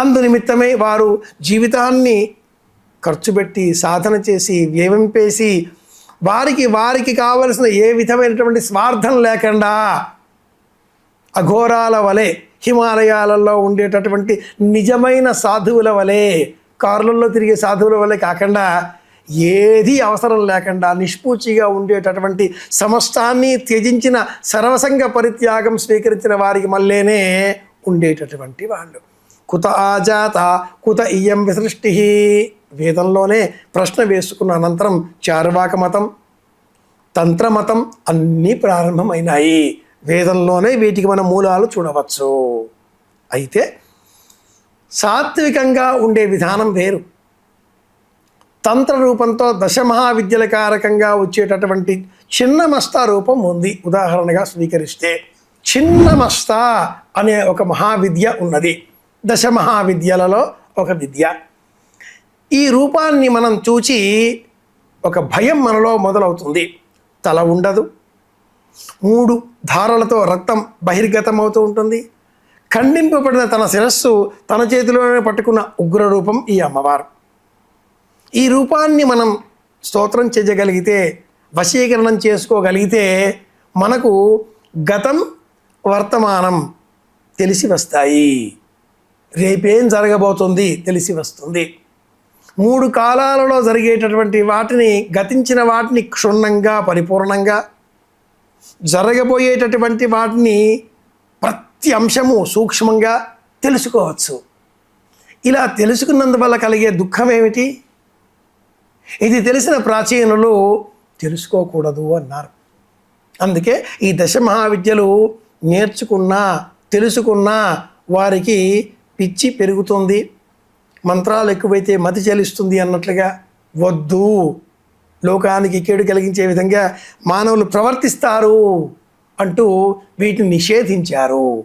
అందునిమిత్తమే వారు జీవితాన్ని ఖర్చు పెట్టి సాధన చేసి వ్యయంపేసి వారికి వారికి కావలసిన ఏ విధమైనటువంటి స్వార్థం లేకుండా అఘోరాల వలె హిమాలయాలలో ఉండేటటువంటి నిజమైన సాధువుల వలె కారులలో తిరిగే సాధువుల వలె కాకుండా ఏది అవసరం లేకుండా నిష్పూచిగా ఉండేటటువంటి సమస్తాన్ని త్యజించిన సర్వసంగ పరిత్యాగం స్వీకరించిన వారికి మళ్ళీనే ఉండేటటువంటి వాళ్ళు. కుత ఆజాత కుత ఇయం విసృష్టి. వేదంలోనే ప్రశ్న వేసుకున్న అనంతరం చార్వాక మతం తంత్రమతం అన్నీ ప్రారంభమైనాయి. వేదంలోనే వీటికి మన మూలాలు చూడవచ్చు. అయితే సాత్వికంగా ఉండే విధానం వేరు. తంత్ర రూపంతో దశమహావిద్యల కారకంగా వచ్చేటటువంటి చిన్న మస్తా రూపం ఉంది. ఉదాహరణగా స్వీకరిస్తే చిన్న మస్తా అనే ఒక మహావిద్య ఉన్నది. దశమహావిద్యలలో ఒక విద్య. ఈ రూపాన్ని మనం చూచి ఒక భయం మనలో మొదలవుతుంది. తల ఉండదు. మూడు ధారలతో రక్తం బహిర్గతం అవుతూ ఉంటుంది. ఖండింపబడిన తన శిరస్సు తన చేతిలోనే పట్టుకున్న ఉగ్ర రూపం ఈ అమ్మవారు. ఈ రూపాన్ని మనం స్తోత్రం చేయగలిగితే వశీకరణం చేసుకోగలిగితే మనకు గతం వర్తమానం తెలిసి వస్తాయి. రేపేం జరగబోతుంది తెలిసి వస్తుంది. మూడు కాలాలలో జరిగేటటువంటి వాటిని గతించిన వాటిని క్షుణ్ణంగా పరిపూర్ణంగా జరగబోయేటటువంటి వాటిని ప్రతి అంశము సూక్ష్మంగా తెలుసుకోవచ్చు. ఇలా తెలుసుకున్నందువల్ల కలిగే దుఃఖం ఏమిటి ఇది తెలిసిన ప్రాచీనులు తెలుసుకోకూడదు అన్నారు. అందుకే ఈ దశ మహావిద్యలు నేర్చుకున్నా తెలుసుకున్నా వారికి పిచ్చి పెరుగుతుంది మంత్రాలు ఎక్కువైతే మతి చెలిస్తుంది అన్నట్లుగా వద్దు. లోకానికి కేడు కలిగించే విధంగా మానవులు ప్రవర్తిస్తారు అంటూ వీటిని నిషేధించారు.